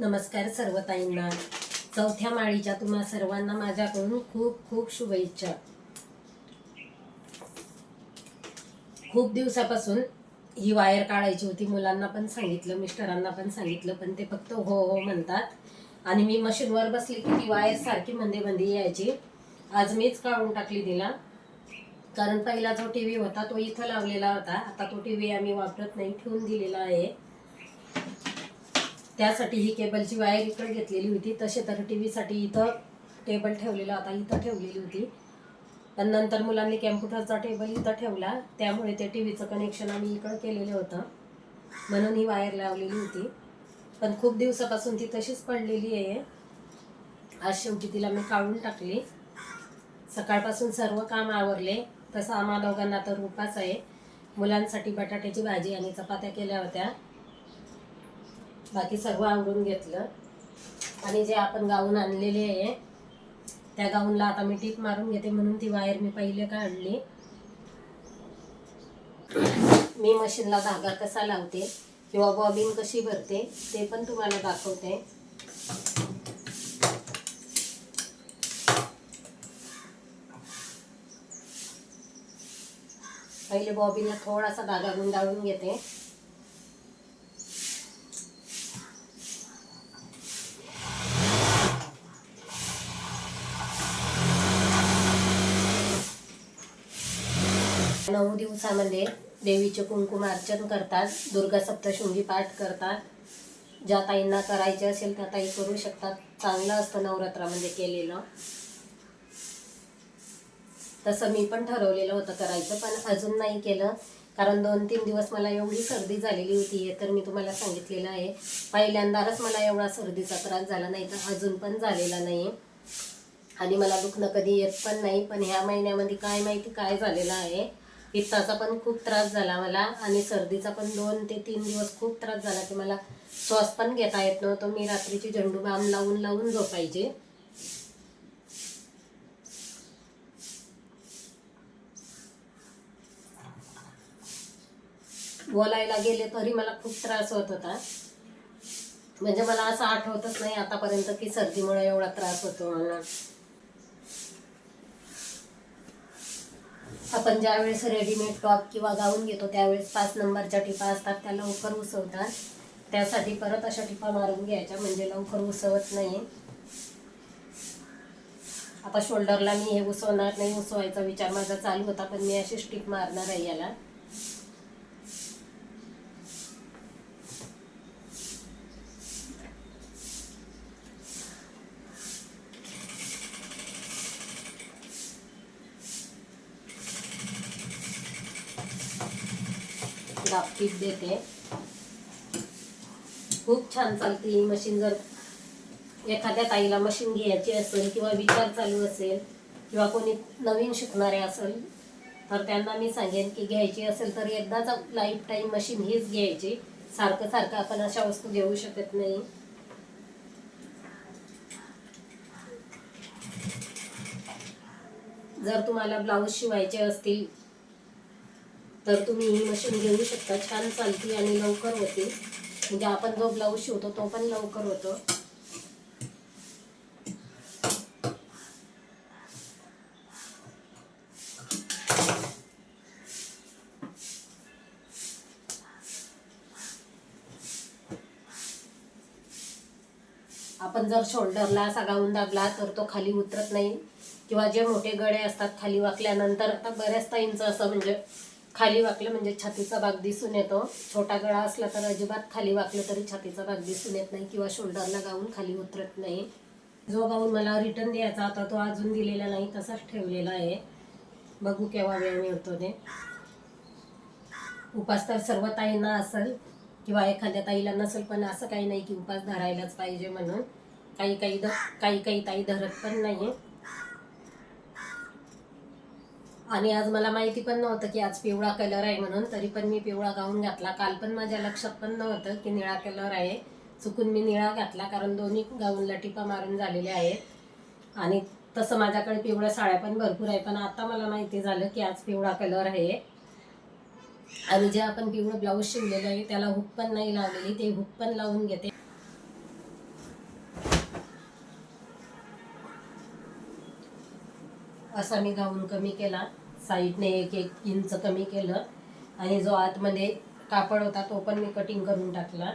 नमस्कार सर्व ताईंना चौथ्या माळीच्या तुम्हा सर्वांना माझ्याकडून खूप खूप शुभेच्छा. खूप दिवसापासून ही वायर काढायची होती. मुलांना पण सांगितलं मिस्टरांना पण सांगितलं पण ते फक्त हो हो म्हणतात. आणि मी मशीनवर बसली की ती वायर सारखी मंदे मंदी यायची. आज मीच काढून टाकली तिला. कारण पहिला जो टी व्ही होता तो इथं लावलेला होता. आता तो टी व्ही आम्ही वापरत नाही ठेवून दिलेला आहे. त्यासाठी ही केबलची वायर इकडे घेतलेली होती. तसे तर टी व्हीसाठी इथं टेबल ठेवलेला होता इथं ठेवलेली होती. पण नंतर मुलांनी कॅम्प्युटरचा टेबल इथं ठेवला. त्यामुळे ते टी व्हीचं कनेक्शन आम्ही इकडं केलेलं होतं. म्हणून ही वायर लावलेली होती. पण खूप दिवसापासून ती तशीच पडलेली आहे. आज शेवटी तिला मी काढून टाकली. सकाळपासून सर्व काम आवरले. तसं आम्हा दोघांना तर उपास आहे. मुलांसाठी बटाट्याची भाजी आणि चपात्या केल्या होत्या. बाकी सर्व आवरून घेतलं. आणि जे आपण गाऊन आणलेले आहे त्या गाऊनला आता मी टीप मारून घेते म्हणून ती वायर मी पहिले काढली. मी मशीनला धागा कसा लावते किंवा बॉबिन कशी भरते ते पण तुम्हाला दाखवते. पहिले बॉबिनला थोडासा धागा गुंडाळून घेते. नऊ दिवसामध्ये देवीचे कुंकुम अर्चन करतात दुर्गा सप्तशृंगी पाठ करतात. ज्या ताईंना करायचे असेल त्या ताई करू शकतात. चांगलं असतं नवरात्रामध्ये म्हणजे केलेलं. तसं मी पण ठरवलेलं होतं करायचं पण अजून नाही केलं. कारण दोन तीन दिवस मला एवढी सर्दी झालेली होती हे तर मी तुम्हाला सांगितलेलं आहे. पहिल्यांदाच मला एवढा सर्दीचा त्रास झाला नाही तर अजून पण झालेला नाही. आणि मला दुखणं कधी येत पण नाही पण ह्या महिन्यामध्ये काय माहिती काय झालेलं आहे. पित्ताचा पण खूप त्रास झाला मला आणि सर्दीचा पण दोन ते तीन दिवस खूप त्रास झाला की मला श्वास पण घेता येत नव्हतं. मी रात्रीची झेंडू बाम लावून लावून झोपायचे. बोलायला गेले तरी मला खूप त्रास होत होता. म्हणजे मला असं आठवतच नाही आतापर्यंत की सर्दीमुळे एवढा त्रास होतो म्हणून. आपण ज्यावेळेस रेडीमेड टॉप किंवा गाऊन घेतो त्यावेळेस पाच नंबरच्या टिपा असतात त्या लवकर उसवतात त्यासाठी परत अशा टिपा मारून घ्यायच्या म्हणजे लवकर उसवत नाही. आता शोल्डरला मी हे उसवणार नाही उसवायचा विचार माझा चालू होता पण मी अशीच टिप मारणार आहे याला. दाबटीप देते. खूप छान चालते ही मशीन जर एखाद्या ताईला मशीन घ्यायची असेल किंवा विचार चालू असेल किंवा कोणी नवीन शिकणारे असेल तर त्यांना मी सांगेन की घ्यायची असेल तर एकदाच लाईफ टाईम मशीन हीच घ्यायची. सारखं सारखं आपण अशा वस्तू घेऊ शकत नाही. जर तुम्हाला ब्लाऊज शिवायचे असतील तर तुम्ही ही मशीन घेऊ शकता. छान चालते आणि लवकर होते. म्हणजे आपण जो ब्लाऊज शिवतो तो पण लवकर होतो. आपण जर शोल्डरला असा गाऊन दाबला तर तो खाली उतरत नाही. किंवा जे मोठे गळे असतात खाली वाकल्यानंतर आता बऱ्याच ताईंचं असं म्हणजे खाली वाकलं म्हणजे छातीचा भाग दिसून येतो. छोटा गळा असला तर अजिबात खाली वाकलं तरी छातीचा भाग दिसून येत नाही किंवा शोल्डरला गाऊन खाली उतरत नाही. जो गाऊन मला रिटर्न द्यायचा होता तो अजून दिलेला नाही तसाच ठेवलेला आहे. बघू केव्हा वेळ मिळतो ते. उपास तर सर्व ताईंना असेल किंवा एखाद्या ताईला नसेल पण असं काही नाही की उपास धरायलाच पाहिजे म्हणून. काही काही ध काही काही ताई धरत पण नाही आणि आज मला माहिती पण नव्हतं की आज पिवळा कलर आहे म्हणून तरी पण मी पिवळा गाऊन घातला. काल पण माझ्या लक्षात पण नव्हतं की निळा कलर आहे. चुकून मी निळा घातला कारण दोन्ही गाऊनला टिपा मारून झालेल्या आहेत. आणि तसं माझ्याकडे पिवळ्या साड्या पण भरपूर आहे पण आता मला माहिती झालं की आज पिवळा कलर आहे. आणि जे आपण पिवळं ब्लाऊज शिवलेलं आहे त्याला हुक पण नाही लावलेली. ते हुक पण लावून घेते. असा मी गाऊन कमी केला. साईडने एक एक इंच कमी केलं. आणि जो आतमध्ये कापड होता तो पण मी कटिंग करून टाकला.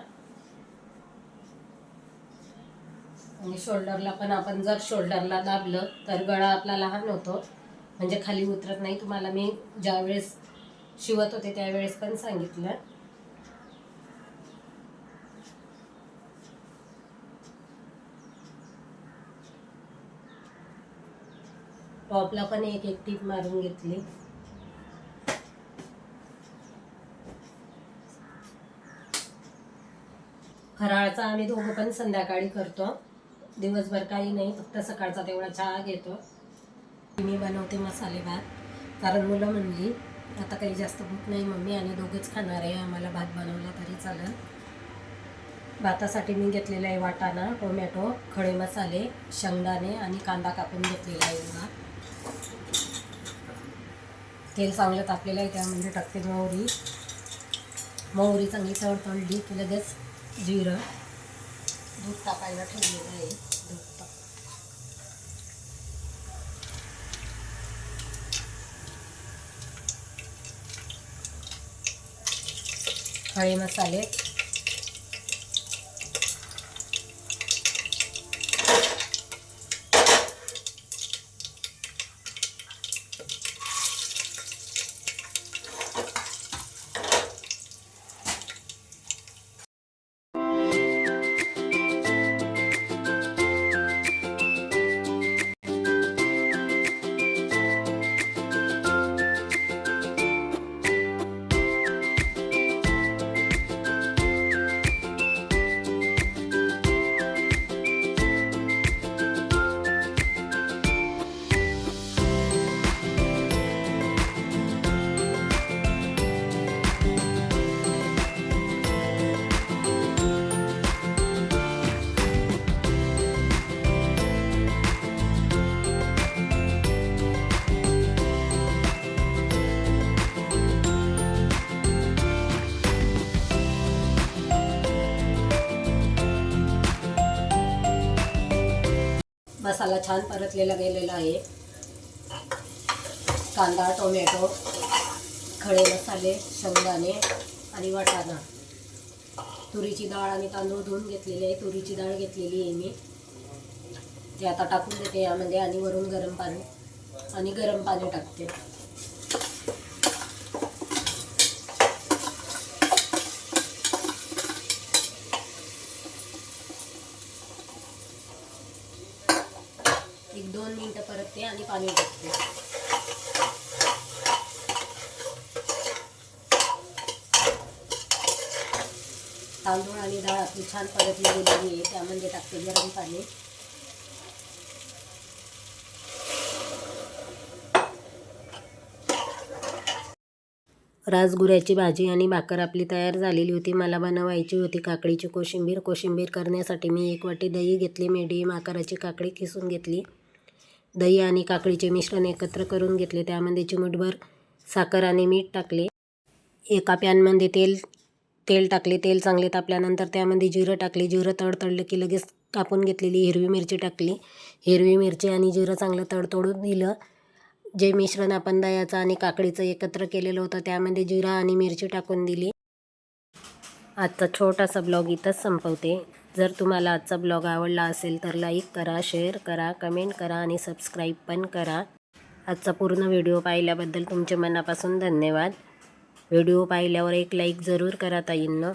आणि शोल्डरला पण आपण जर शोल्डरला दाबलं तर गळा आपला लहान होतो. म्हणजे खाली उतरत नाही. तुम्हाला मी ज्यावेळेस शिवत होते त्यावेळेस पण सांगितलं. टॉपला पण एक एक टीप मारून घेतली. फराळचा आम्ही दोघं पण संध्याकाळी करतो. दिवसभर काही नाही फक्त सकाळचा तेवढा चहा घेतो. मी बनवते मसाले भात कारण मुलं म्हणली आता काही जास्त भूक नाही मम्मी आणि दोघंच खाणार आहे आम्हाला भात बनवला तरी चालेल. भातासाठी मी घेतलेला आहे वाटाणा टोमॅटो खडे मसाले शेंगदाणे आणि कांदा कापून घेतलेला आहे एवढा. तेल चांगलं तापलेलं आहे त्यामध्ये टाकते मोहरी. मोहरी चांगली तळतळली की लगेच जिरं. दूध तापायला ठेवलेलं आहे दूध ताप. खडे मसाले. मसाला छान परतलेला गेलेला आहे. कांदा टोमॅटो खडे मसाले शेंगदाणे आणि वाटाणा. तुरीची डाळ आणि तांदूळ धुवून घेतलेले आहे. तुरीची डाळ घेतलेली आहे मी. ते आता टाकून देते यामध्ये आणि वरून गरम पाणी आणि गरम पाणी टाकते एक दोन मिनटं परतते आणि पाणी टाकते तांदूळ आणि डाळ आपली छान परतली गेलेली आहे त्यामध्ये टाकते गरम पाणी. राजगुऱ्याची भाजी आणि भाकर आपली तयार झालेली होती मला बनवायची होती काकडीची कोशिंबीर. कोशिंबीर करण्यासाठी मी एक वाटी दही घेतली मीडियम आकाराची काकडी किसून घेतली. दही आणि काकडीचे मिश्रण एकत्र करून घेतले. त्यामध्ये चिमूटभर साखर आणि मीठ टाकले. एका पॅनमध्ये तेल तेल टाकले. तेल चांगले तापल्यानंतर त्यामध्ये जिरं टाकले. जिरं तडतडलं की लगेच कापून घेतलेली हिरवी मिरची टाकली. हिरवी मिरची आणि जिरं चांगलं तडतडून दिलं. जे मिश्रण आपण दह्याचं आणि काकडीचं एकत्र केलेलं होतं त्यामध्ये जिरा आणि मिरची टाकून दिली. आजचा छोटासा ब्लॉग इथंच संपवते. जर तुम्हाला आजचा ब्लॉग आवडला असेल तर लाईक करा शेअर करा कमेंट करा आणि सबस्क्राईब पण करा. आजचा पूर्ण व्हिडिओ पाहिल्याबद्दल तुमचे मनापासून धन्यवाद. व्हिडिओ पाहिल्यावर एक लाईक जरूर करा ताईंनो.